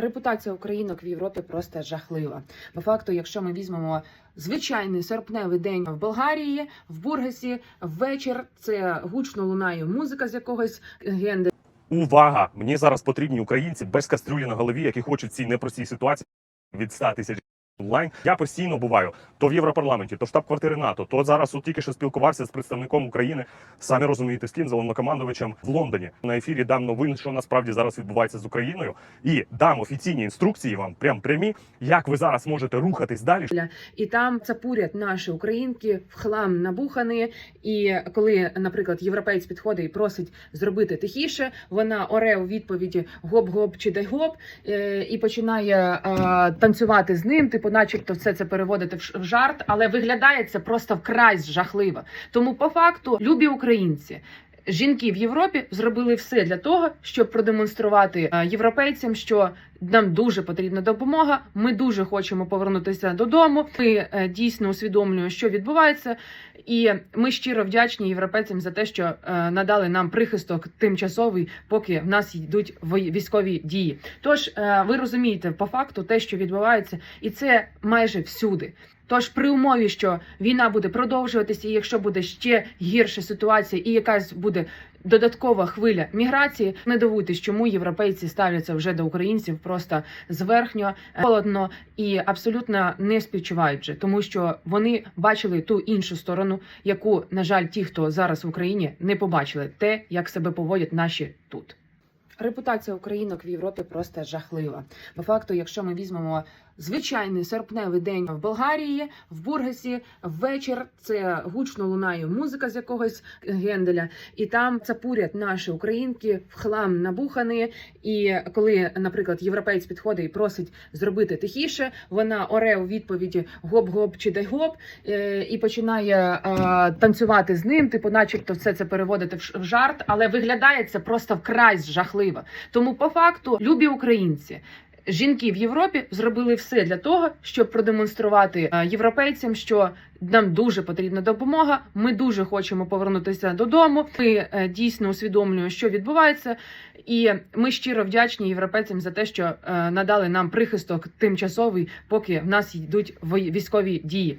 Репутація українок в Європі просто жахлива. По факту, якщо ми візьмемо звичайний серпневий день в Болгарії, в Бургасі, ввечір це гучно лунає музика з якогось генделя. Увага! Мені зараз потрібні українці без кастрюлі на голові, які хочуть цій непростій ситуації від 100 тисяч онлайн. Я постійно буваю то в Європарламенті, то в штаб-квартири НАТО, то зараз от тільки що спілкувався з представником України. Самі розумієте, з ким головнокомандувачем в Лондоні. На ефірі дам новин, що насправді зараз відбувається з Україною, і дам офіційні інструкції вам, прям прямі, як ви зараз можете рухатись далі. І там цапурять наші українки в хлам набухані. І коли, наприклад, європеєць підходить і просить зробити тихіше, вона оре у відповіді гоп-гоп чи дай гоп е, і починає танцювати з ним. Типу, начебто, все це переводити в жарт, але виглядає це просто вкрай жахливо. Тому, по факту, любі українці. Жінки в Європі зробили все для того, щоб продемонструвати е, європейцям, що нам дуже потрібна допомога. Ми дуже хочемо повернутися додому. Ми е, дійсно усвідомлюємо, що відбувається, і ми щиро вдячні європейцям за те, що е, надали нам прихисток тимчасовий, поки в нас йдуть військові дії. Тож е, ви розумієте по факту те, що відбувається, і це майже всюди. Тож при умові, що війна буде продовжуватися, і якщо буде ще гірша ситуація, і якась буде додаткова хвиля міграції, не дивуйтесь, чому європейці ставляться вже до українців просто зверхньо, е, холодно і абсолютно не співчуваючи, тому що вони бачили ту іншу сторону, яку на жаль, ті, хто зараз в Україні, не побачили те, як себе поводять наші тут. Репутація українок в Європі просто жахлива. По факту, якщо ми візьмемо звичайний серпневий день в Болгарії, в Бургасі, ввечір це гучно лунає музика з якогось генделя, і там цапурять наші українки в хлам набухані. І коли, наприклад, європеєць підходить і просить зробити тихіше, вона оре у відповіді гоп-гоп чи дай гоп е, і починає е, танцювати з ним. Типу, начебто, все це переводити в жарт, але виглядає це просто вкрай жахливо. Тому, по факту, любі українці. Жінки в Європі зробили все для того, щоб продемонструвати е, європейцям, що нам дуже потрібна допомога. Ми дуже хочемо повернутися додому. Ми е, дійсно усвідомлюємо, що відбувається, і ми щиро вдячні європейцям за те, що е, надали нам прихисток тимчасовий, поки в нас йдуть військові дії.